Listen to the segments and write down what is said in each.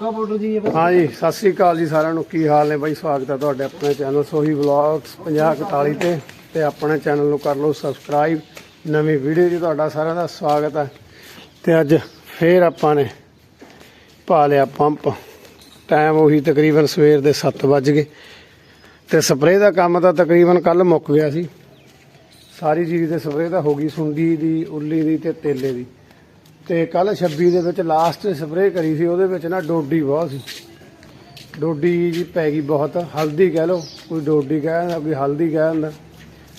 ਕਾ ਜੀ ਇਹ ਸਤਿ ਸ੍ਰੀ ਅਕਾਲ ਜੀ ਸਾਰਿਆਂ ਨੂੰ। ਕੀ ਹਾਲ ਨੇ ਬਾਈ? ਸਵਾਗਤ ਹੈ ਤੁਹਾਡੇ ਆਪਣੇ ਚੈਨਲ ਸੋਹੀ ਵਲੌਗਸ 5041 ਤੇ। ਤੇ ਆਪਣੇ ਚੈਨਲ ਨੂੰ ਕਰ ਲਓ ਸਬਸਕ੍ਰਾਈਬ ਨਵੀਂ ਵੀਡੀਓ 'ਚ ਤੁਹਾਡਾ ਸਾਰਿਆਂ ਦਾ ਸਵਾਗਤ ਹੈ। ਤੇ ਅੱਜ ਫੇਰ ਆਪਾਂ ਨੇ ਪਾ ਲਿਆ ਪੰਪ ਟਾਈਮ ਉਹੀ ਤਕਰੀਬਨ ਸਵੇਰ ਦੇ 7 ਵੱਜ ਗਏ। ਤੇ ਸਪਰੇਅ ਦਾ ਕੰਮ ਤਾਂ ਤਕਰੀਬਨ ਕੱਲ ਮੁੱਕ ਗਿਆ ਸੀ। ਸਾਰੀ ਚੀਜ਼ ਦੇ ਸਪਰੇਅ ਤਾਂ ਹੋ ਗਈ, ਸੁੰਡੀ ਦੀ, ਉੱਲੀ ਦੀ ਤੇ ਤੇਲੇ ਦੀ। ਤੇ ਕੱਲ 26 ਦੇ ਵਿੱਚ ਲਾਸਟ ਸਪਰੇਅ ਕਰੀ ਸੀ ਉਹਦੇ ਵਿੱਚ ਨਾ ਡੋਡੀ ਬਹੁਤ ਸੀ। ਡੋਡੀ ਜੀ ਪੈ ਗਈ ਬਹੁਤ ਹਲਦੀ ਕਹਿ ਲਓ ਕੋਈ ਡੋਡੀ ਕਹਿ ਦਿੰਦਾ ਕੋਈ ਹਲਦੀ ਕਹਿ ਦਿੰਦਾ।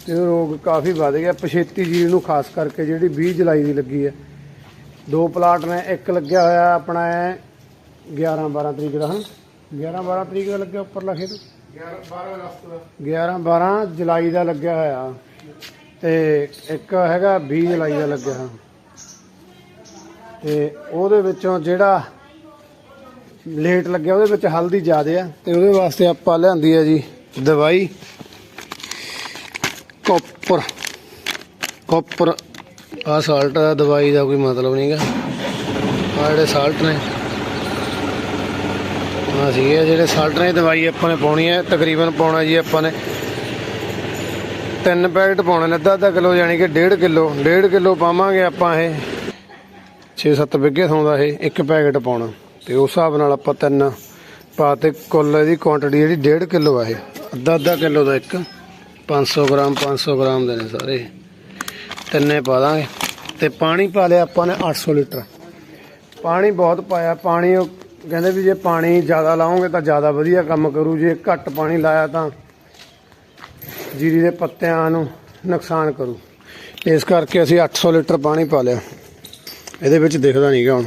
ਤੇ ਰੋਗ ਕਾਫੀ ਵੱਧ ਗਿਆ। ਪਛੇਤੀ ਜੀਵ ਨੂੰ ਖਾਸ ਕਰਕੇ ਜਿਹੜੀ 20 ਜੁਲਾਈ ਦੀ ਲੱਗੀ ਹੈ। ਦੋ ਪਲਾਟ ਨੇ ਇੱਕ ਲੱਗਿਆ ਹੋਇਆ ਆਪਣਾ 11 12 ਤਰੀਕ ਦਾ ਹਾਂ 11 12 ਤਰੀਕ ਦਾ ਲੱਗਿਆ ਉੱਪਰਲਾ ਖੇਤ? 11 12 ਅਗਸਤ ਦਾ। 11 12 ਜੁਲਾਈ ਦਾ ਲੱਗਿਆ ਹੋਇਆ। ਤੇ ਇੱਕ ਹੈਗਾ 20 ਜੁਲਾਈ ਦਾ ਲੱਗਿਆ ਹੋਇਆ ਤੇ ਉਹਦੇ ਵਿੱਚੋਂ ਜਿਹੜਾ ਲੇਟ ਲੱਗਿਆ, ਉਹਦੇ ਵਿੱਚ ਹਲਦੀ ਜ਼ਿਆਦੇ ਆ, ਤੇ ਉਹਦੇ ਵਾਸਤੇ ਆਪਾਂ ਲਿਆਂਦੀ ਆ ਜੀ ਦਵਾਈ ਕਾਪਰ। ਕਾਪਰ ਆ ਸਾਲਟ ਦਾ ਦਵਾਈ ਦਾ ਕੋਈ ਮਤਲਬ ਨਹੀਂਗਾ ਆ ਜਿਹੜੇ ਸਾਲਟ ਨੇ ਆ ਸੀ ਇਹ ਜਿਹੜੇ ਸਾਲਟ ਨੇ, ਦਵਾਈ ਆਪਾਂ ਨੇ ਪਾਉਣੀ ਹੈ ਤਕਰੀਬਨ ਪਾਉਣਾ ਜੀ ਆਪਾਂ ਨੇ ਤਿੰਨ ਪੈਕਟ ਪਾਉਣੇ ਨੇ ਅੱਧਾ ਅੱਧਾ ਕਿਲੋ, ਯਾਨੀ ਕਿ 1.5 ਕਿਲੋ 1.5 ਕਿਲੋ ਪਾਵਾਂਗੇ ਆਪਾਂ ਇਹ। 6-7 ਬਿੱਗੇ ਸੌਂਦਾ ਇਹ, ਇੱਕ ਪੈਕੇਟ ਪਾਉਣਾ। ਤੇ ਉਸ ਹਿਸਾਬ ਨਾਲ ਆਪਾਂ ਤਿੰਨ ਪਾ ਤੇ ਕੁੱਲ ਇਹਦੀ ਕੁਆਂਟੀਟੀ ਜਿਹੜੀ 1.5 ਕਿਲੋ ਆ ਇਹ। ਅੱਧਾ ਅੱਧਾ ਕਿਲੋ ਦਾ ਇੱਕ। 500 ਗ੍ਰਾਮ 500 ਗ੍ਰਾਮ ਦੇ ਨੇ ਸਾਰੇ ਤਿੰਨੇ ਪਾ ਦਾਂਗੇ। ਤੇ ਪਾਣੀ ਪਾ ਲਿਆ ਆਪਾਂ ਨੇ 800 ਲੀਟਰ। ਪਾਣੀ ਬਹੁਤ ਪਾਇਆ। ਪਾਣੀ ਉਹ ਕਹਿੰਦੇ ਵੀ ਜੇ ਪਾਣੀ ਜ਼ਿਆਦਾ ਲਾਓਗੇ ਤਾਂ ਜ਼ਿਆਦਾ ਵਧੀਆ ਕੰਮ ਕਰੂ। ਜੇ ਘੱਟ ਪਾਣੀ ਲਾਇਆ ਤਾਂ ਜੀਰੀ ਦੇ ਪੱਤਿਆਂ ਨੂੰ ਨੁਕਸਾਨ ਕਰੂ। ਇਸ ਕਰਕੇ ਅਸੀਂ 800 ਲੀਟਰ ਪਾਣੀ ਪਾ ਲਿਆ। ਇਹਦੇ ਵਿੱਚ ਦਿਖਦਾ ਨਹੀਂਗਾ ਹੁਣ।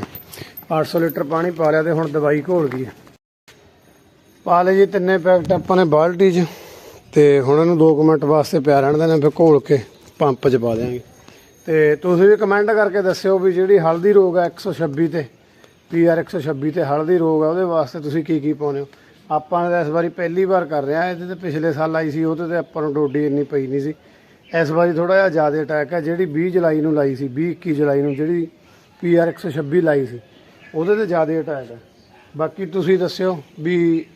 800 ਲੀਟਰ ਪਾਣੀ ਪਾ ਲਿਆ ਤੇ ਹੁਣ ਦਵਾਈ ਘੋਲ ਗਈ ਪਾ ਲਏ ਜੀ ਤਿੰਨੇ ਪੈਕਟ ਆਪਾਂ ਨੇ ਬਾਲਟੀ 'ਚ ਤੇ ਹੁਣ ਇਹਨੂੰ 2 ਮਿੰਟ ਵਾਸਤੇ ਪਿਆ ਰਹਿਣ ਦੇਣਾ, ਫਿਰ ਘੋਲ ਕੇ ਪੰਪ 'ਚ ਪਾ ਦਿਆਂਗੇ। ਤੇ ਤੁਸੀਂ ਵੀ ਕਮੈਂਟ ਕਰਕੇ ਦੱਸਿਓ ਵੀ ਜਿਹੜੀ ਹਲਦੀ ਰੋਗ ਹੈ 126 ਤੇ ਪੀਆਰ 126 ਤੇ ਹਲਦੀ ਰੋਗ ਹੈ ਉਹਦੇ ਵਾਸਤੇ ਤੁਸੀਂ ਕੀ ਕੀ ਪਾਉਂਦੇ ਹੋ? ਆਪਾਂ ਨੇ ਤਾਂ ਇਸ ਵਾਰੀ ਪਹਿਲੀ ਵਾਰ ਕਰ ਰਿਹਾ ਇਹਦੇ ਤੇ ਪਿਛਲੇ ਸਾਲ ਆਈ ਸੀ, ਉਹਦੇ ਤੇ ਆਪਾਂ ਨੂੰ ਡੋਡੀ ਇੰਨੀ ਪਈ ਨਹੀਂ ਸੀ। ਇਸ ਵਾਰੀ ਥੋੜਾ ਜਿਹਾ ਜ਼ਿਆਦਾ ਅਟੈਕ ਹੈ ਜਿਹੜੀ 20 ਜੁਲਾਈ ਨੂੰ ਲਾਈ ਸੀ 20 21 ਜੁਲਾਈ ਨੂੰ, ਜਿਹੜੀ ਪੀਆਰ 126 ਲਾਈ ਸੀ। ਉਹਦੇ ਤੇ ਜ਼ਿਆਦਾ ਅਟੈਕ ਹੈ ਬਾਕੀ ਤੁਸੀਂ ਦੱਸਿਓ ਵੀ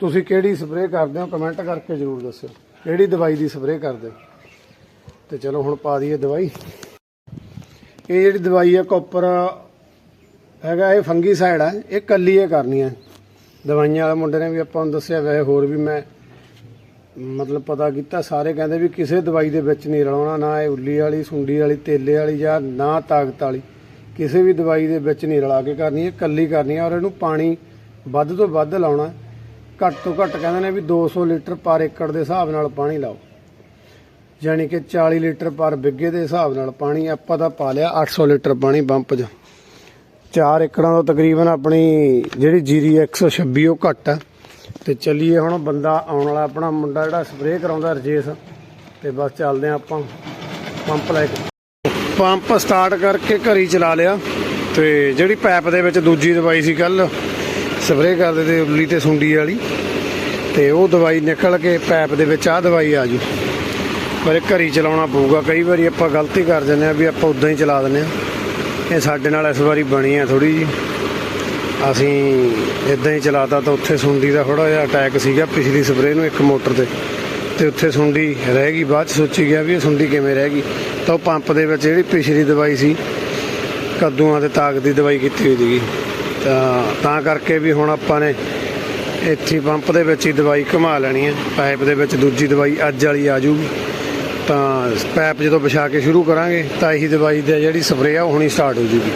ਤੁਸੀਂ ਕਿਹੜੀ ਸਪਰੇਅ ਕਰਦੇ ਹੋ ਕਮੈਂਟ ਕਰਕੇ ਜ਼ਰੂਰ ਦੱਸਿਓ। ਕਿਹੜੀ ਦਵਾਈ ਦੀ ਸਪਰੇਅ ਕਰਦੇ ਹੋ? ਤੇ ਚਲੋ ਹੁਣ ਪਾ ਦਈਏ ਦਵਾਈ। ਇਹ ਜਿਹੜੀ ਦਵਾਈ ਹੈ ਕਾਪਰ ਹੈਗਾ, ਇਹ ਫੰਗੀਸਾਈਡ ਹੈ ਇਹ ਕੱਲੀ ਇਹ ਕਰਨੀ ਹੈ ਦਵਾਈਆਂ ਵਾਲੇ ਮੁੰਡੇ ਨੇ ਵੀ ਆਪਾਂ ਨੂੰ ਦੱਸਿਆ, ਵੈਸੇ ਹੋਰ ਵੀ ਮੈਂ ਮਤਲਬ ਪਤਾ ਕੀਤਾ। ਸਾਰੇ ਕਹਿੰਦੇ ਵੀ ਕਿਸੇ ਦਵਾਈ ਦੇ ਵਿੱਚ ਨਹੀਂ ਰਲਾਉਣਾ, ਨਾ ਇਹ ਉੱਲੀ ਵਾਲੀ, ਸੁੰਡੀ ਵਾਲੀ, ਤੇਲੇ ਵਾਲੀ ਜਾਂ ਨਾ ਤਾਕਤ ਵਾਲੀ। ਕਿਸੇ ਵੀ ਦਵਾਈ ਦੇ ਵਿੱਚ ਨਹੀਂ ਰਲਾ ਕੇ ਕਰਨੀ ਹੈ ਕੱਲੀ ਕਰਨੀ ਹੈ ਔਰ ਇਹਨੂੰ ਪਾਣੀ ਵੱਧ ਤੋਂ ਵੱਧ ਲਾਉਣਾ। ਘੱਟ ਤੋਂ ਘੱਟ ਕਹਿੰਦੇ ਨੇ ਵੀ 200 ਲੀਟਰ ਪਰ ਏਕੜ ਦੇ ਹਿਸਾਬ ਨਾਲ ਪਾਣੀ ਲਾਓ। ਯਾਨੀ ਕਿ 40 ਲੀਟਰ ਪਰ ਬਿੱਗੇ ਦੇ ਹਿਸਾਬ ਨਾਲ ਪਾਣੀ ਆਪਾਂ ਤਾਂ ਪਾ ਲਿਆ 800 ਲੀਟਰ ਪਾਣੀ ਪੰਪ 'ਚ। 4 ਏਕੜਾਂ ਤੋਂ ਤਕਰੀਬਨ ਆਪਣੀ ਜਿਹੜੀ ਜੀਰੀ ਹੈ 126 ਉਹ ਘੱਟ ਆ। ਤੇ ਚੱਲੀਏ ਹੁਣ ਬੰਦਾ ਆਉਣ ਵਾਲਾ, ਆਪਣਾ ਮੁੰਡਾ ਜਿਹੜਾ ਸਪਰੇਅ ਕਰਾਉਂਦਾ ਰਜੇਸ਼। ਤੇ ਬਸ ਚੱਲਦੇ ਆ ਆਪਾਂ, ਪੰਪ ਲੈ ਕੇ। ਪੰਪ ਸਟਾਰਟ ਕਰਕੇ ਘਰੀ ਚਲਾ ਲਿਆ ਤੇ ਜਿਹੜੀ ਪੈਪ ਦੇ ਵਿੱਚ ਦੂਜੀ ਦਵਾਈ ਸੀ ਕੱਲ ਸਪਰੇਅ ਕਰਦੇ ਤੇ ਉੱਲੀ ਤੇ ਸੁੰਡੀ ਵਾਲੀ। ਤੇ ਉਹ ਦਵਾਈ ਨਿਕਲ ਕੇ ਪੈਪ ਦੇ ਵਿੱਚ ਆ ਦਵਾਈ ਆ ਜੂ। ਪਰ ਇਹ ਘਰੀ ਚਲਾਉਣਾ ਪਊਗਾ। ਕਈ ਵਾਰੀ ਆਪਾਂ ਗਲਤੀ ਕਰ ਜਾਂਦੇ ਆ ਵੀ ਆਪਾਂ ਉਦਾਂ ਹੀ ਚਲਾ ਦਿੰਦੇ ਆ ਇਹ ਸਾਡੇ ਨਾਲ ਇਸ ਵਾਰੀ ਬਣੀ ਆ ਥੋੜੀ ਜੀ ਅਸੀਂ ਇਦਾਂ ਹੀ ਚਲਾਤਾ ਤਾਂ ਉੱਥੇ ਸੁੰਡੀ ਦਾ ਥੋੜਾ ਜਿਹਾ ਅਟੈਕ ਸੀਗਾ ਪਿਛਲੀ ਸਪਰੇਅ ਨੂੰ ਇੱਕ ਮੋਟਰ ਤੇ। ਤੇ ਉੱਥੇ ਸੁੰਡੀ ਰਹਿ ਗਈ, ਬਾਅਦ ਚ ਸੋਚੀ ਗਿਆ ਵੀ ਇਹ ਸੁੰਡੀ ਕਿਵੇਂ ਰਹਿ ਗਈ। ਤਾਂ ਉਹ ਪੰਪ ਦੇ ਵਿੱਚ ਜਿਹੜੀ ਪਿਛਲੀ ਦਵਾਈ ਸੀ, ਕੱਦੂਆਂ ਤੇ ਤਾਕਤ ਦੀ ਦਵਾਈ ਕੀਤੀ ਹੋਈ ਸੀਗੀ। ਤਾਂ ਤਾਂ ਕਰਕੇ ਵੀ ਹੁਣ ਆਪਾਂ ਨੇ ਇੱਥੇ ਪੰਪ ਦੇ ਵਿੱਚ ਹੀ ਦਵਾਈ ਘੁਮਾ ਲੈਣੀ ਹੈ। ਪਾਈਪ ਦੇ ਵਿੱਚ ਦੂਜੀ ਦਵਾਈ ਅੱਜ ਵਾਲੀ ਆ ਜੂਗੀ ਤਾਂ ਪਾਈਪ ਜਦੋਂ ਵਿਛਾ ਕੇ ਸ਼ੁਰੂ ਕਰਾਂਗੇ, ਤਾਂ ਇਹੀ ਦਵਾਈ ਦੀ ਜਿਹੜੀ ਸਪਰੇਅ ਆ, ਉਹ ਹੁਣੀ ਸਟਾਰਟ ਹੋ ਜੂਗੀ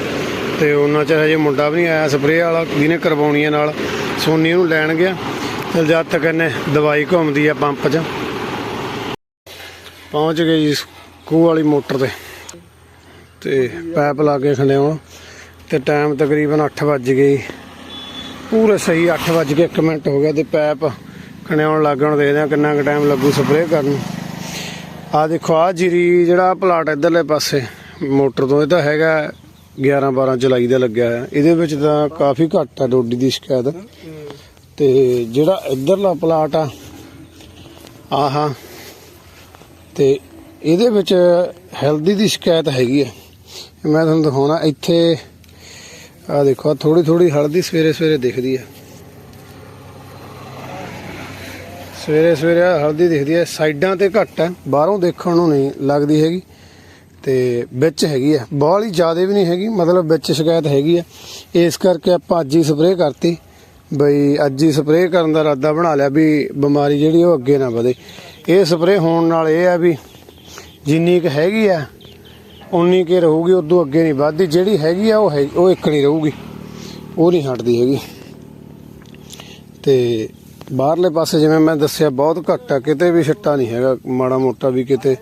ਤੇ ਉਹਨਾਂ ਚ ਹਜੇ ਮੁੰਡਾ ਵੀ ਨਹੀਂ ਆਇਆ, ਸਪਰੇਅ ਵਾਲਾ ਜਿਹਨੇ ਕਰਵਾਉਣੀ ਹੈ ਨਾਲ, ਸੋਨੀ ਨੂੰ ਲੈਣ ਗਿਆ। ਤੇ ਜਦ ਤੱਕ ਇਹਨੇ ਦਵਾਈ ਘੁੰਮਦੀ ਆ ਪੰਪ 'ਚ ਪਹੁੰਚ ਗਏ ਜੀ ਖੂਹ ਵਾਲੀ ਮੋਟਰ ਤੇ। ਤੇ ਪੈਪ ਲਾ ਕੇ ਖੰਡਿਆਉਣ ਤੇ ਟਾਈਮ ਤਕਰੀਬਨ 8 ਵੱਜ ਗਏ ਪੂਰੇ ਸਹੀ 8 ਵੱਜ ਕੇ 1 ਮਿੰਟ ਹੋ ਗਿਆ ਤੇ ਪੈਪ ਖੰਡਿਆਉਣ ਲੱਗਣ ਦੇ ਦਿਆਂ ਕਿੰਨਾ ਕੁ ਟਾਈਮ ਲੱਗੂ ਸਪਰੇਅ ਕਰਨ ਨੂੰ। ਆ ਦੇਖੋ, ਆ ਜੀਰੀ ਜਿਹੜਾ ਪਲਾਟ ਇਧਰਲੇ ਪਾਸੇ ਮੋਟਰ ਤੋਂ, ਇਹ ਤਾਂ ਹੈਗਾ 11 12 ਜੁਲਾਈ ਦਾ ਲੱਗਿਆ ਹੋਇਆ। ਇਹਦੇ ਵਿੱਚ ਤਾਂ ਕਾਫੀ ਘੱਟ ਆ, ਡੋਡੀ ਦੀ ਸ਼ਿਕਾਇਤ। ਤੇ ਜਿਹੜਾ ਇਧਰਲਾ ਪਲਾਟ ਆ, ਆਹਾ ਤੇ ਇਹਦੇ ਵਿੱਚ ਹੈਲਦੀ ਦੀ ਸ਼ਿਕਾਇਤ ਹੈਗੀ ਹੈ ਮੈਂ ਤੁਹਾਨੂੰ ਦਿਖਾਉਣਾ, ਇੱਥੇ ਆ ਦੇਖੋ ਥੋੜੀ ਥੋੜੀ ਹਲਦੀ ਸਵੇਰੇ ਸਵੇਰੇ ਦਿਖਦੀ ਹੈ ਸਵੇਰੇ ਸਵੇਰੇ ਹਲਦੀ ਦਿਖਦੀ ਹੈ ਸਾਈਡਾਂ ਤੇ ਘੱਟ ਹੈ ਬਾਹਰੋਂ ਦੇਖਣ ਨੂੰ ਨਹੀਂ ਲੱਗਦੀ ਹੈਗੀ। ਤੇ ਵਿੱਚ ਹੈਗੀ ਹੈ ਬਹੁਤ ਹੀ ਜ਼ਿਆਦਾ ਵੀ ਨਹੀਂ ਹੈਗੀ, ਮਤਲਬ ਵਿੱਚ ਸ਼ਿਕਾਇਤ ਹੈਗੀ ਹੈ ਇਸ ਕਰਕੇ ਆਪਾਂ ਅੱਜ ਹੀ ਸਪਰੇਅ ਕਰਤੀ। ਬਈ ਅੱਜ ਹੀ ਸਪਰੇਅ ਕਰਨ ਦਾ ਇਰਾਦਾ ਬਣਾ ਲਿਆ ਵੀ ਬਿਮਾਰੀ ਜਿਹੜੀ ਉਹ ਅੱਗੇ ਨਾ ਵਧੇ। ਇਹ ਸਪਰੇਅ ਹੋਣ ਨਾਲ ਇਹ ਆ ਵੀ ਜਿੰਨੀ ਕੁ ਹੈਗੀ ਆ, ਉਨੀ ਕੁ ਰਹੂਗੀ, ਉਦੋਂ ਅੱਗੇ ਨਹੀਂ ਵੱਧਦੀ। ਜਿਹੜੀ ਹੈਗੀ ਆ, ਉਹ ਹੈ, ਉਹ ਇੱਕ ਨਹੀਂ ਰਹੂਗੀ। ਉਹ ਨਹੀਂ ਹਟਦੀ ਹੈਗੀ। ਤੇ ਬਾਹਰਲੇ ਪਾਸੇ ਜਿਵੇਂ ਮੈਂ ਦੱਸਿਆ, ਬਹੁਤ ਘੱਟ ਆ। ਕਿਤੇ ਵੀ ਛੱਟਾ ਨਹੀਂ ਹੈਗਾ। ਮਾੜਾ ਮੋਟਾ ਵੀ ਕਿਤੇ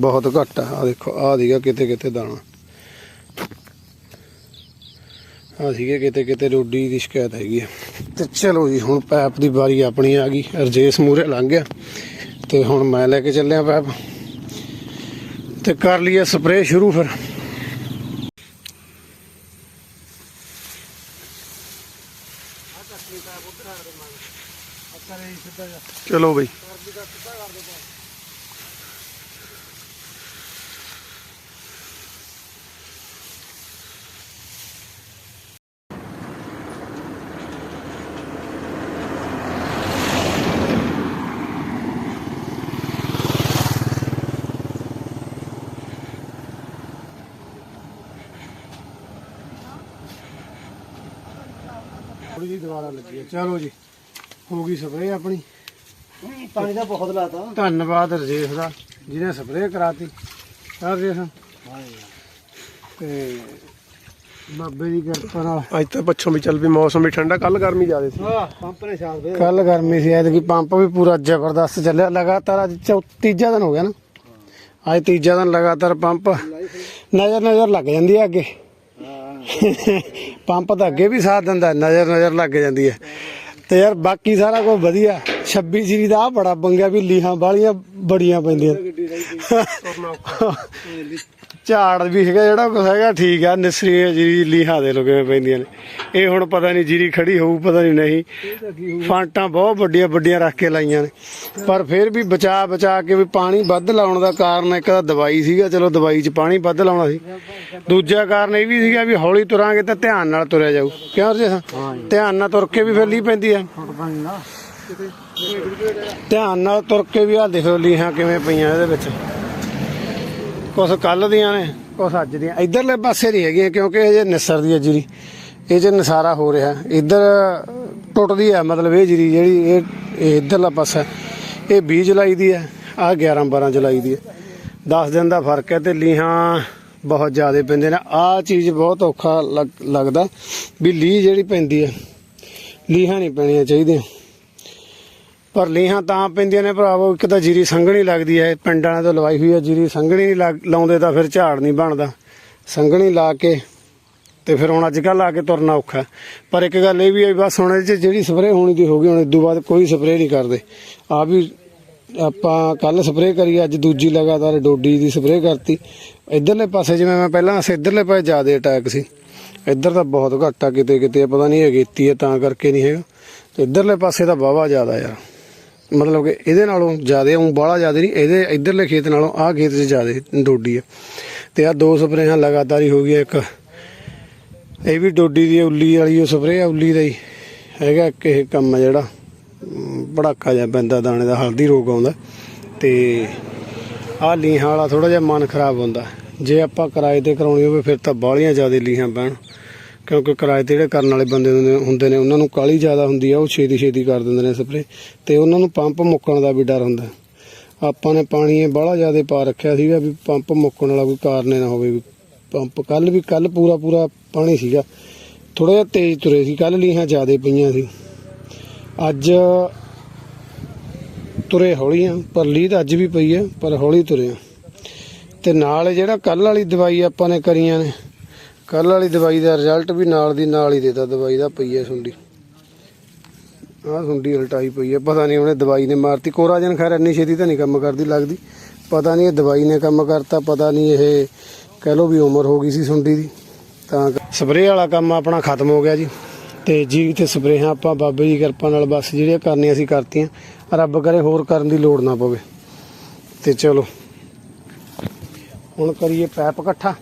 ਬਹੁਤ ਘੱਟ ਆ। ਆ ਦੇਖੋ ਆ ਦੀਗਾ ਕਿਤੇ ਕਿਤੇ ਦਾਣਾ। ਆ ਸੀਗੇ ਕਿਤੇ ਕਿਤੇ ਰੋਡੀ ਦੀ ਸ਼ਿਕਾਇਤ ਹੈਗੀ ਆ। ਤੇ ਚਲੋ ਜੀ, ਹੁਣ ਪੈਪ ਦੀ ਵਾਰੀ ਆਪਣੀ ਆ ਗਈ। ਰਜੇਸ਼ ਮੂਰੇ ਲੰਘ ਗਿਆ। ਤੇ ਹੁਣ ਮੈਂ ਲੈ ਕੇ ਚੱਲਿਆ ਪੈਪ ਤੇ ਕਰ ਲਈਏ ਸਪਰੇਅ ਸ਼ੁਰੂ ਫਿਰ। ਚਲੋ ਬਈ। ਦੁਬਾਰਾ ਲੱਗੀ ਹੈ ਚਲੋ ਜੀ ਹੋ ਗਈ ਸਪਰੇਅ ਆਪਣੀ। ਪਾਣੀ ਦਾ ਬਹੁਤ ਲਾਤਾ। ਧੰਨਵਾਦ ਰਜੇਸ਼ ਦਾ ਜਿਹਨੇ ਸਪਰੇਅ ਕਰਾਤੀ। ਹਾਂ ਰਜੇਸ਼ ਤੇ ਬਾਬੇ ਦੀ ਕਿਰਪਾ ਨਾਲ। ਅੱਜ ਤਾਂ ਪੱਛੋਂ ਵੀ ਚੱਲ ਵੀ ਮੌਸਮ ਵੀ ਠੰਡਾ ਕੱਲ ਗਰਮੀ ਜ਼ਿਆਦਾ ਸੀ। ਵਾਹ ਪੰਪ ਨੇ ਛਾਲ ਦੇ ਕੱਲ ਗਰਮੀ ਸੀ ਐਤਕੀ ਪੰਪ ਵੀ ਪੂਰਾ ਜ਼ਬਰਦਸਤ ਚੱਲਿਆ। ਲਗਾਤਾਰ ਅੱਜ ਚੌ ਤੀਜਾ ਦਿਨ ਹੋ ਗਿਆ ਨਾ। ਅੱਜ ਤੀਜਾ ਦਿਨ ਲਗਾਤਾਰ ਪੰਪ। ਨਜ਼ਰ ਨਜ਼ਰ ਲੱਗ ਜਾਂਦੀ ਹੈ ਅੱਗੇ। ਪੰਪ ਤਾਂ ਅੱਗੇ ਵੀ ਸਾਥ ਦਿੰਦਾ ਨਜ਼ਰ ਨਜ਼ਰ ਲੱਗ ਜਾਂਦੀ ਹੈ। ਤੇ ਯਾਰ ਬਾਕੀ ਸਾਰਾ ਕੁਝ ਵਧੀਆ। 26 ਜੀਰੀ ਦਾ ਆ ਬੜਾ ਬੰਗਿਆ ਵੀ ਲੀਹਾਂ ਵਾਲੀਆਂ ਬੜੀਆਂ ਪੈਂਦੀਆਂ। ਝਾੜ ਵੀ ਹੈਗਾ, ਜਿਹੜਾ ਕੁਛ ਹੈਗਾ ਠੀਕ ਆ, ਨਿਸਰੀ ਜੀਰੀ ਲੀਹਾਂ ਦੇ ਲੋ ਪੈਂਦੀਆਂ ਨੇ। ਇਹ ਹੁਣ ਪਤਾ ਨਹੀਂ ਜੀਰੀ ਖੜੀ ਹੋਊ, ਪਤਾ ਨਹੀਂ ਨਹੀਂ। ਫਾਂਟਾਂ ਬਹੁਤ ਵੱਡੀਆਂ ਵੱਡੀਆਂ ਰੱਖ ਕੇ ਲਾਈਆਂ ਨੇ। ਪਰ ਫਿਰ ਵੀ ਬਚਾ ਬਚਾ ਕੇ ਵੀ ਪਾਣੀ ਵੱਧ ਲਾਉਣ ਦਾ ਕਾਰਨ ਇੱਕ ਤਾਂ ਦਵਾਈ ਸੀਗਾ, ਚਲੋ ਦਵਾਈ 'ਚ ਪਾਣੀ ਵੱਧ ਲਾਉਣਾ ਸੀ। ਦੂਜਾ ਕਾਰਨ ਇਹ ਵੀ ਸੀਗਾ ਵੀ ਹੌਲੀ ਤੁਰਾਂਗੇ ਤਾਂ ਧਿਆਨ ਨਾਲ ਤੁਰਿਆ ਜਾਊ। ਕਿਉਂ ਜੀ ਧਿਆਨ ਨਾਲ ਤੁਰ ਕੇ ਵੀ ਫਿਰ ਲੀਹ ਪੈਂਦੀ ਆ। ਧਿਆਨ ਨਾਲ ਤੁਰ ਕੇ ਵੀ ਆ ਦੇਖੋ ਲੀਹਾਂ ਕਿਵੇਂ ਪਈਆਂ ਇਹਦੇ ਵਿੱਚ। ਕੁਛ ਕੱਲ ਦੀਆਂ ਨੇ? ਕੁਛ ਅੱਜ ਦੀਆਂ। ਇਧਰਲੇ ਪਾਸੇ ਨਹੀਂ ਹੈਗੀਆਂ ਕਿਉਂਕਿ ਇਹ ਜੇ ਨਿਸਰ ਦੀ ਹੈ ਜੀਰੀ। ਇਹ ਜੇ ਨਸਾਰਾ ਹੋ ਰਿਹਾ। ਇਧਰ ਟੁੱਟਦੀ ਹੈ, ਮਤਲਬ ਇਹ ਜੀਰੀ ਜਿਹੜੀ, ਇਹ ਇਹ ਇਧਰਲਾ ਪਾਸਾ। ਇਹ 20 ਜੁਲਾਈ ਦੀ ਹੈ ਆ 11 12 ਜੁਲਾਈ ਦੀ ਹੈ। 10 ਦਿਨ ਦਾ ਫ਼ਰਕ ਹੈ ਤੇ ਲੀਹਾਂ ਬਹੁਤ ਜ਼ਿਆਦਾ ਪੈਂਦੇ ਨੇ। ਆ ਚੀਜ਼ ਬਹੁਤ ਔਖਾ ਲੱਗ- ਲੱਗਦਾ ਵੀ ਲੀਹ ਜਿਹੜੀ ਪੈਂਦੀ ਹੈ, ਲੀਹਾਂ ਨਹੀਂ ਪੈਣੀਆਂ ਚਾਹੀਦੀਆਂ। ਪਰ ਲੀਹਾਂ ਤਾਂ ਪੈਂਦੀਆਂ ਨੇ ਭਰਾਵੋ, ਇੱਕ ਤਾਂ ਜੀਰੀ ਸੰਘਣੀ ਲੱਗਦੀ ਹੈ, ਪਿੰਡ ਵਾਲਿਆਂ ਤੋਂ ਲਵਾਈ ਹੋਈ ਹੈ ਜੀਰੀ, ਸੰਘਣੀ ਨਹੀਂ ਲੱਗ- ਲਾਉਂਦੇ ਤਾਂ ਫਿਰ ਝਾੜ ਨਹੀਂ ਬਣਦਾ। ਸੰਘਣੀ ਲਾ ਕੇ ਤੇ ਫਿਰ ਹੁਣ ਅੱਜ ਕੱਲ੍ਹ ਆ ਕੇ ਤੁਰਨਾ ਔਖਾ ਪਰ ਇੱਕ ਗੱਲ ਇਹ ਵੀ ਹੈ ਬਸ ਹੁਣ ਇਹ 'ਚ ਜਿਹੜੀ ਸਪਰੇਅ ਹੋਣੀ ਦੀ ਹੋ ਗਈ, ਹੁਣ ਇਸ ਤੋਂ ਬਾਅਦ ਕੋਈ ਸਪਰੇਅ ਨਹੀਂ ਕਰਦੇ। ਆ ਵੀ ਆਪਾਂ ਕੱਲ ਸਪਰੇਅ ਕਰੀ, ਅੱਜ ਦੂਜੀ ਲਗਾਤਾਰ ਡੋਡੀ ਦੀ ਸਪਰੇਅ ਕਰਤੀ। ਇਧਰਲੇ ਪਾਸੇ ਜਿਵੇਂ ਮੈਂ ਪਹਿਲਾਂ ਦੱਸਿਆ, ਇਧਰਲੇ ਪਾਸੇ ਜ਼ਿਆਦਾ ਅਟੈਕ ਸੀ। ਇੱਧਰ ਤਾਂ ਬਹੁਤ ਘੱਟ ਆ ਕਿਤੇ ਕਿਤੇ ਪਤਾ ਨਹੀਂ ਹੈਗੀ ਹੈ ਤਾਂ ਕਰਕੇ ਨਹੀਂ ਹੈਗਾ। ਤੇ ਇਧਰਲੇ ਪਾਸੇ ਤਾਂ ਵਾਹਵਾ ਜ਼ਿਆਦਾ ਯਾਰ। ਮਤਲਬ ਕਿ ਇਹਦੇ ਨਾਲੋਂ ਜ਼ਿਆਦਾ ਉਹ ਬਾਹਲਾ ਜ਼ਿਆਦਾ ਨਹੀਂ, ਇਹਦੇ ਇਧਰਲੇ ਖੇਤ ਨਾਲੋਂ ਆਹ ਖੇਤ 'ਚ ਜ਼ਿਆਦਾ ਡੋਡੀ ਆ। ਤੇ ਆ ਦੋ ਸਪਰੇਹਾਂ ਲਗਾਤਾਰ ਹੀ ਹੋ ਗਈਆਂ ਇੱਕ। ਇਹ ਵੀ ਡੋਡੀ ਦੀ ਉੱਲੀ ਵਾਲੀ ਉਹ ਸਪਰੇਅ ਆ, ਉੱਲੀ ਦਾ ਹੀ। ਹੈਗਾ ਇੱਕ ਇਹ ਕੰਮ ਆ ਜਿਹੜਾ ਭੜਾਕਾ ਜਿਹਾ ਪੈਂਦਾ ਦਾਣੇ ਦਾ, ਹਲਦੀ ਰੋਗ ਆਉਂਦਾ। ਤੇ ਆਹ ਲੀਹਾਂ ਵਾਲਾ ਥੋੜਾ ਜਿਹਾ ਮਨ ਖਰਾਬ ਹੁੰਦਾ। ਜੇ ਆਪਾਂ ਕਿਰਾਏ ਤੇ ਕਰਾਉਣੀ ਹੋਵੇ, ਫਿਰ ਤਾਂ ਬਾਹਲੀਆਂ ਜ਼ਿਆਦਾ ਲੀਹਾਂ ਪੈਣ। ਕਿਉਂਕਿ ਕਿਰਾਏ ਤੇ ਜਿਹੜੇ ਕਰਨ ਵਾਲੇ ਬੰਦੇ ਹੁੰਦੇ ਨੇ- ਉਹਨਾਂ ਨੂੰ ਕਾਲੀ ਜ਼ਿਆਦਾ ਹੁੰਦੀ ਆ, ਉਹ ਛੇਤੀ ਛੇਤੀ ਕਰ ਦਿੰਦੇ ਨੇ ਸਪਰੇ ਤੇ ਉਹਨਾਂ ਨੂੰ ਪੰਪ ਮੁੱਕਣ ਦਾ ਵੀ ਡਰ ਹੁੰਦਾ। ਆਪਾਂ ਨੇ ਪਾਣੀ ਇਹ ਬਾਹਲਾ ਜ਼ਿਆਦਾ ਪਾ ਰੱਖਿਆ ਸੀਗਾ ਵੀ ਪੰਪ ਮੁੱਕਣ ਵਾਲਾ ਕੋਈ ਕਾਰਨ ਨਾ ਹੋਵੇ ਵੀ ਪੰਪ। ਕੱਲ ਵੀ ਕੱਲ ਪੂਰਾ ਪੂਰਾ ਪਾਣੀ ਸੀਗਾ। ਥੋੜਾ ਜਿਹਾ ਤੇਜ਼ ਤੁਰੇ ਸੀ ਕੱਲ ਲੀਹਾਂ ਜ਼ਿਆਦਾ ਪਈਆਂ ਸੀ। ਅੱਜ ਤੁਰੇ ਹੌਲੀ ਆ ਪਰ ਲੀਹ ਤਾਂ ਅੱਜ ਵੀ ਪਈ ਹੈ ਪਰ ਹੌਲੀ ਤੁਰੇ ਆ। ਤੇ ਨਾਲ ਜਿਹੜਾ ਕੱਲ ਵਾਲੀ ਦਵਾਈ ਆਪਾਂ ਨੇ ਕਰੀਆਂ ਨੇ ਕੱਲ ਵਾਲੀ ਦਵਾਈ ਦਾ ਰਿਜ਼ਲਟ ਵੀ ਨਾਲ ਦੀ ਨਾਲ ਹੀ ਦੇਤਾ, ਦਵਾਈ ਦਾ ਪਈ ਹੈ ਸੁੰਡੀ। ਆਹ ਸੁੰਡੀ ਉਲਟਾਈ ਪਈ ਹੈ ਪਤਾ ਨਹੀਂ ਉਹਨੇ ਦਵਾਈ ਨੇ ਮਾਰਤੀ। ਕੋਰਾਜਨ ਖੈਰ ਇੰਨੀ ਛੇਤੀ ਤਾਂ ਨਹੀਂ ਕੰਮ ਕਰਦੀ, ਲੱਗਦੀ। ਪਤਾ ਨਹੀਂ ਇਹ ਦਵਾਈ ਨੇ ਕੰਮ ਕਰਤਾ, ਪਤਾ ਨਹੀਂ ਇਹ ਕਹਿ ਲੋ ਵੀ ਉਮਰ ਹੋ ਗਈ ਸੀ ਸੁੰਡੀ ਦੀ। ਤਾਂ ਸਪਰੇਅ ਵਾਲਾ ਕੰਮ ਆਪਣਾ ਖਤਮ ਹੋ ਗਿਆ ਜੀ। ਤੇ ਜੀ ਤੇ ਸਪਰੇਹਾਂ ਆਪਾਂ ਬਾਬੇ ਦੀ ਕਿਰਪਾ ਨਾਲ ਬਸ ਜਿਹੜੀਆਂ ਕਰਨੀਆਂ ਸੀ ਕਰਤੀਆਂ, ਰੱਬ ਕਰੇ ਹੋਰ ਕਰਨ ਦੀ ਲੋੜ ਨਾ ਪਵੇ। ਤੇ ਚਲੋ, ਹੁਣ ਕਰੀਏ ਪੈਪ ਇਕੱਠਾ।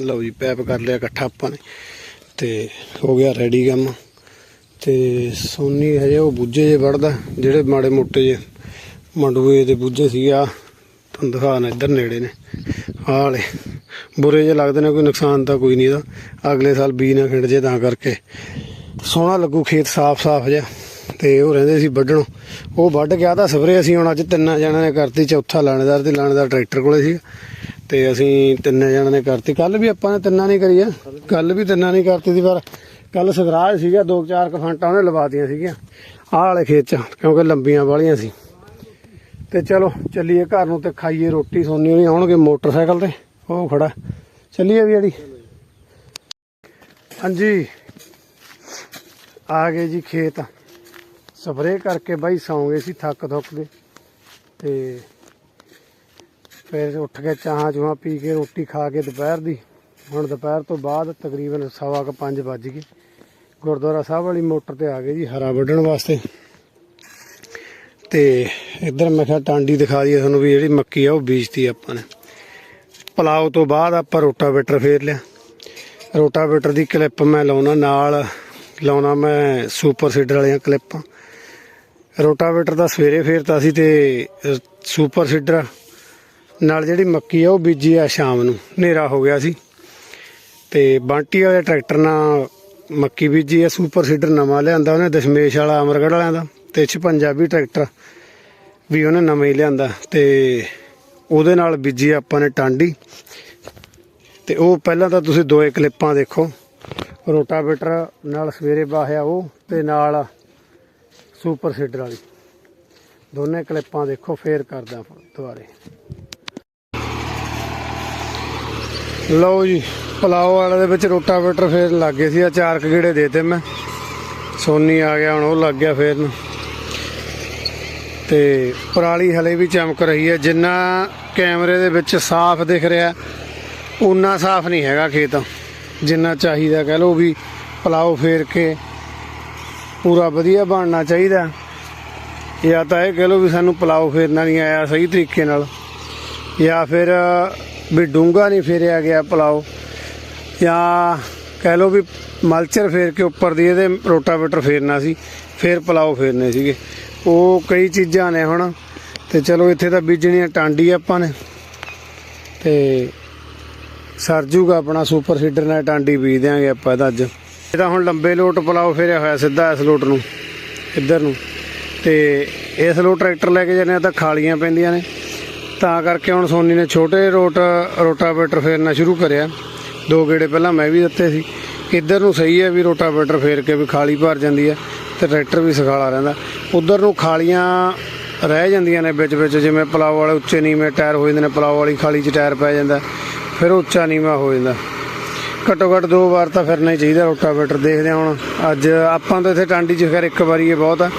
ਲਓ ਜੀ, ਪੈਪ ਕਰ ਲਿਆ ਇਕੱਠਾ ਆਪਾਂ ਨੇ। ਤੇ ਹੋ ਗਿਆ ਰੈਡੀ ਕੰਮ। ਤੇ ਸੋਨੀ ਹਜੇ ਉਹ ਬੁੱਝੇ ਜੇ ਵੜਦਾ, ਜਿਹੜੇ ਮਾੜੇ ਮੋਟੇ ਜੇ। ਮੰਡੂਏ ਦੇ ਬੁੱਝੇ ਸੀ ਆ ਤੁਹਾਨੂੰ ਦਿਖਾਣਾ ਇੱਧਰ ਨੇੜੇ ਨੇ। ਆਹ ਬੁਰੇ ਜੇ ਲੱਗਦੇ ਨੇ, ਕੋਈ ਨੁਕਸਾਨ ਤਾਂ ਕੋਈ ਨਹੀਂ ਇਹਦਾ। ਅਗਲੇ ਸਾਲ ਬੀ ਨਾ ਖਿੰਡ ਜੇ ਤਾਂ ਕਰਕੇ। ਸੋਹਣਾ ਲੱਗੂ ਖੇਤ ਸਾਫ਼-ਸਾਫ਼ ਜਿਹਾ। ਤੇ ਉਹ ਰਹਿੰਦੇ ਸੀ ਵੱਢਣੋਂ। ਉਹ ਵੱਢ ਗਿਆ ਤਾਂ ਸਵੇਰੇ ਅਸੀਂ ਹੁਣ ਅੱਜ ਤਿੰਨਾਂ ਜਣਾਂ ਨੇ ਕਰਤੀ, ਚੌਥਾ ਲਾਣੇਦਾਰ ਤੇ ਲਾਣੇਦਾਰ ਟਰੈਕਟਰ ਕੋਲੇ ਸੀ ਤੇ ਅਸੀਂ ਤਿੰਨ ਜਣਾਂ ਨੇ ਕਰਤੀ। ਕੱਲ ਵੀ ਆਪਾਂ ਨੇ ਤਿੰਨਾਂ ਨਹੀਂ ਕਰੀ ਆ। ਕੱਲ ਵੀ ਤਿੰਨਾਂ ਨਹੀਂ ਕਰਤੀ ਸੀ, ਪਰ ਕੱਲ ਸਗਰਾਜ ਸੀਗਾ, ਦੋ ਚਾਰ ਕੁ ਉਹਨੇ ਲਵਾਤੀਆਂ ਸੀਗੀਆਂ। ਆਹ ਵਾਲੇ ਖੇਤ 'ਚ, ਕਿਉਂਕਿ ਲੰਬੀਆਂ ਵਾਲੀਆਂ ਸੀ। ਤੇ ਚਲੋ, ਚੱਲੀਏ ਘਰ ਨੂੰ ਤੇ ਖਾਈਏ ਰੋਟੀ, ਸੋਨੀ ਹੋਣੀ ਆਉਣਗੇ ਮੋਟਰਸਾਈਕਲ ਤੇ। ਉਹ ਖੜਾ। ਚੱਲੀਏ ਵੀ ਅੜੀ। ਹਾਂਜੀ। ਆ ਗਏ ਜੀ ਖੇਤ। ਸਪਰੇਅ ਕਰਕੇ ਬਾਈ ਸੌਂ ਗਏ ਸੀ ਥੱਕ ਥੁੱਕ ਗਏ ਤੇ ਫਿਰ ਉੱਠ ਕੇ ਚਾਹਾਂ ਚੂਹਾਂ ਪੀ ਕੇ ਰੋਟੀ ਖਾ ਕੇ ਦੁਪਹਿਰ ਦੀ। ਹੁਣ ਦੁਪਹਿਰ ਤੋਂ ਬਾਅਦ ਤਕਰੀਬਨ ਸਵਾ ਕੁ ਪੰਜ ਵੱਜ ਗਏ। ਗੁਰਦੁਆਰਾ ਸਾਹਿਬ ਵਾਲੀ ਮੋਟਰ ਤੇ ਆ ਗਏ ਜੀ ਹਰਾ ਵੱਢਣ ਵਾਸਤੇ। ਤੇ ਇੱਧਰ ਮੈਂ ਕਿਹਾ ਟਾਂਡੀ ਦਿਖਾ ਦਈਏ ਤੁਹਾਨੂੰ ਵੀ ਜਿਹੜੀ ਮੱਕੀ ਆ ਉਹ ਬੀਜਤੀ ਆਪਾਂ ਨੇ। ਪਲਾਉ ਤੋਂ ਬਾਅਦ ਆਪਾਂ ਰੋਟਾਵੇਟਰ ਫੇਰ ਲਿਆ। ਰੋਟਾਵੇਟਰ ਦੀ ਕਲਿੱਪ ਮੈਂ ਲਾਉਣਾ, ਨਾਲ ਲਾਉਣਾ ਮੈਂ ਸੁਪਰ ਸੀਡਰ ਵਾਲੀਆਂ ਕਲਿੱਪਾਂ। ਰੋਟਾਵੇਟਰ ਦਾ ਸਵੇਰੇ ਫੇਰਤਾ ਸੀ ਤੇ ਸੁਪਰ ਸੀਡਰ ਨਾਲ ਜਿਹੜੀ ਮੱਕੀ ਆ, ਉਹ ਬੀਜੀ ਆ ਸ਼ਾਮ ਨੂੰ। ਹਨੇਰਾ ਹੋ ਗਿਆ ਸੀ। ਤੇ ਬਾਂਟੀ ਵਾਲੇ ਟਰੈਕਟਰ ਨਾਲ ਮੱਕੀ ਬੀਜੀ ਆ, ਸੁਪਰ ਸੀਡਰ ਨਵਾਂ ਲਿਆਂਦਾ ਉਹਨੇ, ਦਸ਼ਮੇਸ਼ ਵਾਲਾ, ਅਮਰਗੜ੍ਹ ਵਾਲਿਆਂ ਦਾ। ਤੇ 56 ਵੀ ਟਰੈਕਟਰ ਵੀ ਉਹਨੇ ਨਵਾਂ ਹੀ ਲਿਆਂਦਾ। ਤੇ ਉਹਦੇ ਨਾਲ ਬੀਜੀ ਆਪਾਂ ਨੇ ਟਾਂਡੀ। ਤੇ ਉਹ ਪਹਿਲਾਂ ਤਾਂ ਤੁਸੀਂ ਦੋਏ ਕਲਿੱਪਾਂ ਦੇਖੋ। ਰੋਟਾਵੇਟਰ ਨਾਲ ਸਵੇਰੇ ਬਾਹਿਆ ਉਹ, ਤੇ ਨਾਲ ਸੁਪਰ ਸੀਡਰ ਵਾਲੀ। ਦੋਨੇ ਕਲਿੱਪਾਂ ਦੇਖੋ, ਫੇਰ ਕਰਦਾ ਦੁਬਾਰੇ। ਲਓ ਜੀ, ਪਲਾਓ ਵਾਲੇ ਦੇ ਵਿੱਚ ਰੋਟਾਵੇਟਰ ਫੇਰ ਲੱਗ ਗਏ ਸੀ ਆ ਚਾਰ ਕੁ ਗੇੜੇ ਦੇਤੇ ਮੈਂ। ਸੋਨੀ ਆ ਗਿਆ, ਹੁਣ ਉਹ ਲੱਗ ਗਿਆ ਫੇਰ ਨੂੰ। ਤੇ ਪਰਾਲੀ ਹਲੇ ਵੀ ਚਮਕ ਰਹੀ ਹੈ, ਜਿੰਨਾ ਕੈਮਰੇ ਦੇ ਵਿੱਚ ਸਾਫ਼ ਦਿਖ ਰਿਹਾ ਉਨਾ ਸਾਫ਼ ਨਹੀਂ ਹੈਗਾ ਖੇਤ। ਜਿੰਨਾ ਚਾਹੀਦਾ ਕਹਿ ਲਓ ਵੀ ਪਲਾਓ ਫੇਰ ਕੇ ਪੂਰਾ ਵਧੀਆ ਬਣਨਾ ਚਾਹੀਦਾ। ਜਾਂ ਤਾਂ ਇਹ ਕਹਿ ਲਓ ਵੀ ਸਾਨੂੰ ਪਲਾਓ ਫੇਰਨਾ ਨਹੀਂ ਆਇਆ ਸਹੀ ਤਰੀਕੇ ਨਾਲ। ਜਾਂ ਫਿਰ ਵੀ ਡੂੰਗਾ ਨਹੀਂ ਫੇਰਿਆ ਗਿਆ ਪਲਾਓ। ਜਾਂ ਕਹਿ ਲਓ ਵੀ ਮਲਚਰ ਫੇਰ ਕੇ ਉੱਪਰ ਦੀ ਇਹਦੇ ਰੋਟਾਵੇਟਰ ਫੇਰਨਾ ਸੀ, ਫੇਰ ਪਲਾਓ ਫੇਰਨੇ ਸੀਗੇ। ਉਹ ਕਈ ਚੀਜ਼ਾਂ ਨੇ ਹੁਣ, ਤੇ ਚਲੋ ਇੱਥੇ ਤਾਂ ਬੀਜਣੀਆਂ ਟਾਂਡੀ ਆਪਾਂ ਨੇ। ਤੇ ਸਰ ਜੂਗਾ ਆਪਣਾ ਸੁਪਰ ਸੀਡਰ ਨਾਲ ਟਾਂਡੀ ਬੀਜ ਦਿਆਂਗੇ ਆਪਾਂ ਇਹਦਾ ਅੱਜ। ਇਹ ਤਾਂ ਹੁਣ ਲੰਬੇ ਲੋਟ ਪਲਾਓ ਫੇਰਿਆ ਹੋਇਆ ਸਿੱਧਾ ਇਸ ਲੋਟ ਨੂੰ, ਇੱਧਰ ਨੂੰ। ਤੇ ਇਸ ਲੋ ਟਰੈਕਟਰ ਲੈ ਕੇ ਜਾਂਦੇ ਆ ਤਾਂ ਖਾਲੀਆਂ ਪੈਂਦੀਆਂ ਨੇ। ਤਾਂ ਕਰਕੇ ਹੁਣ ਸੋਨੀ ਨੇ ਛੋਟੇ ਰੋਟ, ਰੋਟਾਵੇਟਰ ਫੇਰਨਾ ਸ਼ੁਰੂ ਕਰਿਆ। ਦੋ ਗੇੜੇ ਪਹਿਲਾਂ ਮੈਂ ਵੀ ਦਿੱਤੇ ਸੀ। ਇੱਧਰ ਨੂੰ ਸਹੀ ਹੈ ਵੀ ਰੋਟਾਵੇਟਰ ਫੇਰ ਕੇ ਵੀ ਖਾਲੀ ਭਰ ਜਾਂਦੀ ਹੈ ਤੇ ਟਰੈਕਟਰ ਵੀ ਸਖਾਲਾ ਰਹਿੰਦਾ। ਉਧਰ ਨੂੰ ਖਾਲੀਆਂ ਰਹਿ ਜਾਂਦੀਆਂ ਨੇ ਵਿੱਚ ਵਿੱਚ, ਜਿਵੇਂ ਪਲਾਓ ਵਾਲੇ ਉੱਚੇ ਨੀਵੇਂ ਟਾਇਰ ਹੋ ਜਾਂਦੇ ਨੇ, ਪਲਾਓ ਵਾਲੀ ਖਾਲੀ 'ਚ ਟਾਇਰ ਪੈ ਜਾਂਦਾ, ਫਿਰ ਉੱਚਾ ਨੀਵਾਂ ਹੋ ਜਾਂਦਾ। ਘੱਟੋ ਘੱਟ ਦੋ ਵਾਰ ਤਾਂ ਫਿਰਨਾ ਹੀ ਚਾਹੀਦਾ ਰੋਟਾਵੇਟਰ, ਦੇਖਦੇ ਹਾਂ ਹੁਣ। ਅੱਜ ਆਪਾਂ ਤਾਂ ਇੱਥੇ ਟਾਂਡੀ 'ਚ ਖੈਰ ਇੱਕ ਵਾਰੀ ਇਹ ਬਹੁਤ ਆ।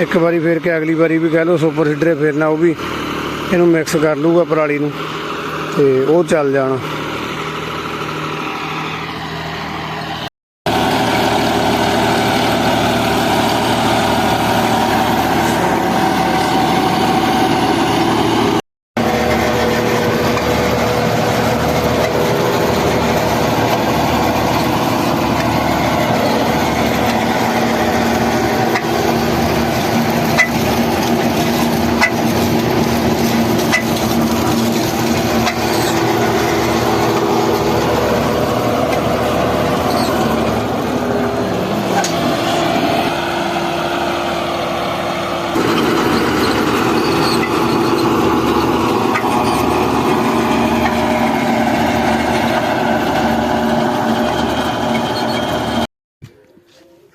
ਇੱਕ ਵਾਰੀ ਫੇਰ ਕੇ ਅਗਲੀ ਵਾਰੀ ਵੀ ਕਹਿ ਲਓ ਸੁਪਰ ਹੀਡਰੇ ਫੇਰਨਾ, ਉਹ ਵੀ ਇਹਨੂੰ ਮਿਕਸ ਕਰ ਲੂਗਾ ਪਰਾਲੀ ਨੂੰ ਤੇ ਉਹ ਚੱਲ ਜਾਣਾ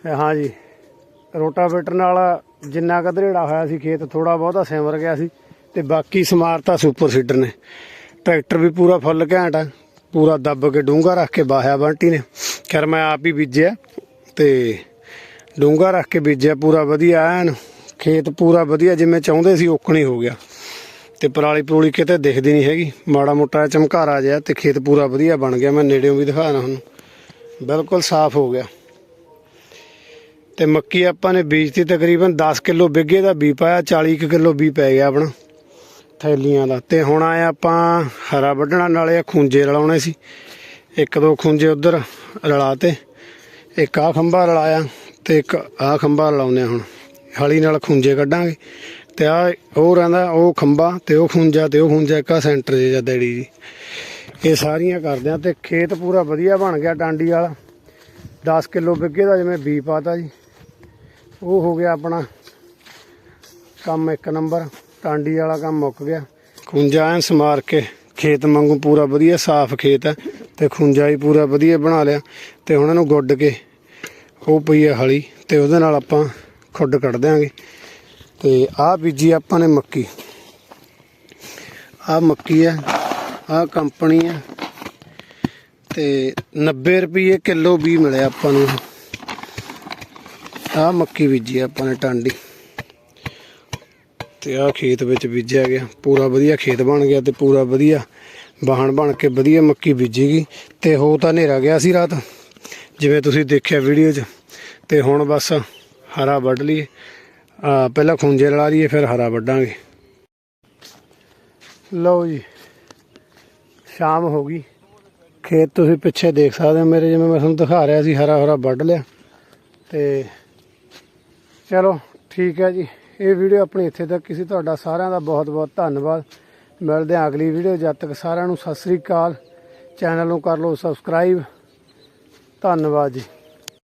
ਤੇ ਹਾਂ ਜੀ ਰੋਟਾਵੇਟਰ ਨਾਲ ਜਿੰਨਾ ਕੁ ਧਰੇੜਾ ਹੋਇਆ ਸੀ ਖੇਤ ਥੋੜਾ ਬਹੁਤਾ ਸਿਮਰ ਗਿਆ ਸੀ ਤੇ ਬਾਕੀ ਸਮਾਰਤਾ ਸੁਪਰ ਸੀਡਰ ਨੇ। ਟਰੈਕਟਰ ਵੀ ਪੂਰਾ ਫੁੱਲ ਘੈਂਟ ਆ, ਪੂਰਾ ਦੱਬ ਕੇ ਡੂੰਗਾ ਰੱਖ ਕੇ ਬਾਹਿਆ ਬੰਟੀ ਨੇ। ਖੈਰ, ਮੈਂ ਆਪ ਹੀ ਬੀਜਿਆ ਤੇ ਡੂੰਗਾ ਰੱਖ ਕੇ ਬੀਜਿਆ, ਪੂਰਾ ਵਧੀਆ ਐਨ, ਖੇਤ ਪੂਰਾ ਵਧੀਆ ਜਿਵੇਂ ਚਾਹੁੰਦੇ ਸੀ ਓਕਣੀ ਹੋ ਗਿਆ। ਤੇ ਪਰਾਲੀ ਪਰੂਲੀ ਕਿਤੇ ਦਿਖਦੀ ਨਹੀਂ ਹੈਗੀ, ਮਾੜਾ ਮੋਟਾ ਚਮਕਾਰਾ ਜਿਹਾ ਤੇ ਖੇਤ ਪੂਰਾ ਵਧੀਆ ਬਣ ਗਿਆ, ਮੈਂ ਨੇੜਿਓਂ ਵੀ ਦਿਖਾ ਦਿਖਾਣਾ ਹੁਣ ਬਿਲਕੁਲ ਸਾਫ਼ ਹੋ ਗਿਆ। ਤੇ ਮੱਕੀ ਆਪਾਂ ਨੇ ਬੀਜਤੀ ਤਕਰੀਬਨ 10 ਕਿਲੋ ਬਿੱਗੇ ਦਾ ਬੀ ਪਾਇਆ 40 ਕੁ ਕਿਲੋ ਬੀ ਪੈ ਗਿਆ ਆਪਣਾ ਥੈਲੀਆਂ ਦਾ। ਤੇ ਹੁਣ ਆਇਆ ਆਪਾਂ ਹਰਾ ਵੱਢਣਾ, ਨਾਲੇ ਆ ਖੂੰਜੇ ਰਲਾਉਣੇ ਸੀ। ਇੱਕ ਦੋ ਖੂੰਜੇ ਉਧਰ ਰਲਾਤੇ ਇੱਕ ਆ ਖੰਭਾ ਰਲਾਇਆ ਤੇ ਇੱਕ ਆ ਖੰਭਾ ਰਲਾਉਂਦੇ ਹਾਂ ਹੁਣ। ਹਲੀ ਨਾਲ ਖੁੰਝੇ ਕੱਢਾਂਗੇ ਤੇ ਆ ਉਹ ਰਹਿੰਦਾ, ਉਹ ਖੰਭਾ ਤੇ ਉਹ ਖੁੰਝਾ ਤੇ ਉਹ ਖੁੰਝਾ ਇੱਕ ਆ ਸੈਂਟਰ ਜੇ ਜਾਂ ਡੈਡੀ ਜੀ। ਇਹ ਸਾਰੀਆਂ ਕਰਦੇ ਆ ਤੇ ਖੇਤ ਪੂਰਾ ਵਧੀਆ ਬਣ ਗਿਆ ਟਾਂਡੀ ਵਾਲਾ। 10 ਕਿਲੋ ਵਿੱਗੇ ਦਾ ਜਿਵੇਂ ਬੀ ਪਾਤਾ ਜੀ। ਉਹ ਹੋ ਗਿਆ ਆਪਣਾ ਕੰਮ ਇੱਕ ਨੰਬਰ, ਟਾਂਡੀ ਵਾਲਾ ਕੰਮ ਮੁੱਕ ਗਿਆ। ਖੁੰਝਾ ਐਨ ਸਮਾਰ ਕੇ ਖੇਤ ਵਾਂਗੂ ਪੂਰਾ ਵਧੀਆ ਸਾਫ਼ ਖੇਤ ਹੈ ਤੇ ਖੁੰਝਾ ਹੀ ਪੂਰਾ ਵਧੀਆ ਬਣਾ ਲਿਆ ਤੇ ਹੁਣ ਇਹਨੂੰ ਗੁੱਡ ਕੇ ਉਹ ਪਈ ਹੈ ਹਲੀ ਤੇ ਉਹਦੇ ਨਾਲ ਆਪਾਂ ਖੁੱਡ ਕੱਢ ਦਿਆਂਗੇ। ਤੇ ਆਹ ਬੀਜੀ ਆਪਾਂ ਨੇ ਮੱਕੀ। ਆਹ ਮੱਕੀ ਹੈ, ਆਹ ਕੰਪਨੀ ਹੈ ਤੇ 90 ਰੁਪਏ ਕਿਲੋ ਵੀ ਮਿਲਿਆ ਆਪਾਂ ਨੂੰ। ਆਹ ਮੱਕੀ ਬੀਜੀ ਆਪਾਂ ਨੇ ਟਾਂਡੀ। ਤੇ ਆਹ ਖੇਤ ਵਿੱਚ ਬੀਜਿਆ ਗਿਆ। ਪੂਰਾ ਵਧੀਆ ਖੇਤ ਬਣ ਗਿਆ ਤੇ ਪੂਰਾ ਵਧੀਆ ਬਾਹਣ ਬਣ ਕੇ ਵਧੀਆ ਮੱਕੀ ਬੀਜੀ ਗਈ ਤੇ ਹੋ ਤਾਂ ਹਨੇਰਾ ਗਿਆ ਸੀ ਰਾਤ। ਜਿਵੇਂ ਤੁਸੀਂ ਦੇਖਿਆ ਵੀਡੀਓ 'ਚ। ਤੇ ਹੁਣ ਬਸ ਹਰਾ ਵੱਢ ਲਈਏ। ਆ ਪਹਿਲਾਂ ਖੁੰਝੇ ਲਾ ਲਈਏ, ਫਿਰ ਹਰਾ ਵੱਢਾਂਗੇ। ਲਓ ਜੀ, ਸ਼ਾਮ ਹੋ ਗਈ। ਖੇਤ ਤੁਸੀਂ ਪਿੱਛੇ ਦੇਖ ਸਕਦੇ ਹੋ ਮੇਰੇ ਜਿਵੇਂ ਮੈਂ ਤੁਹਾਨੂੰ ਦਿਖਾ ਰਿਹਾ ਸੀ ਹਰਾ ਹਰਾ ਵੱਢ ਲਿਆ। ਤੇ ਚਲੋ, ਠੀਕ ਹੈ ਜੀ। ਇਹ ਵੀਡੀਓ ਆਪਣੀ ਇੱਥੇ ਤੱਕ ਸੀ ਤੁਹਾਡਾ ਸਾਰਿਆਂ ਦਾ ਬਹੁਤ ਬਹੁਤ ਧੰਨਵਾਦ। ਮਿਲਦੇ ਹਾਂ ਅਗਲੀ ਵੀਡੀਓ। ਜਦ ਤੱਕ ਸਾਰਿਆਂ ਨੂੰ ਸਤਿ ਸ੍ਰੀ ਅਕਾਲ। ਚੈਨਲ ਨੂੰ ਕਰ ਲਓ ਸਬਸਕ੍ਰਾਈਬ। ਧੰਨਵਾਦ ਜੀ।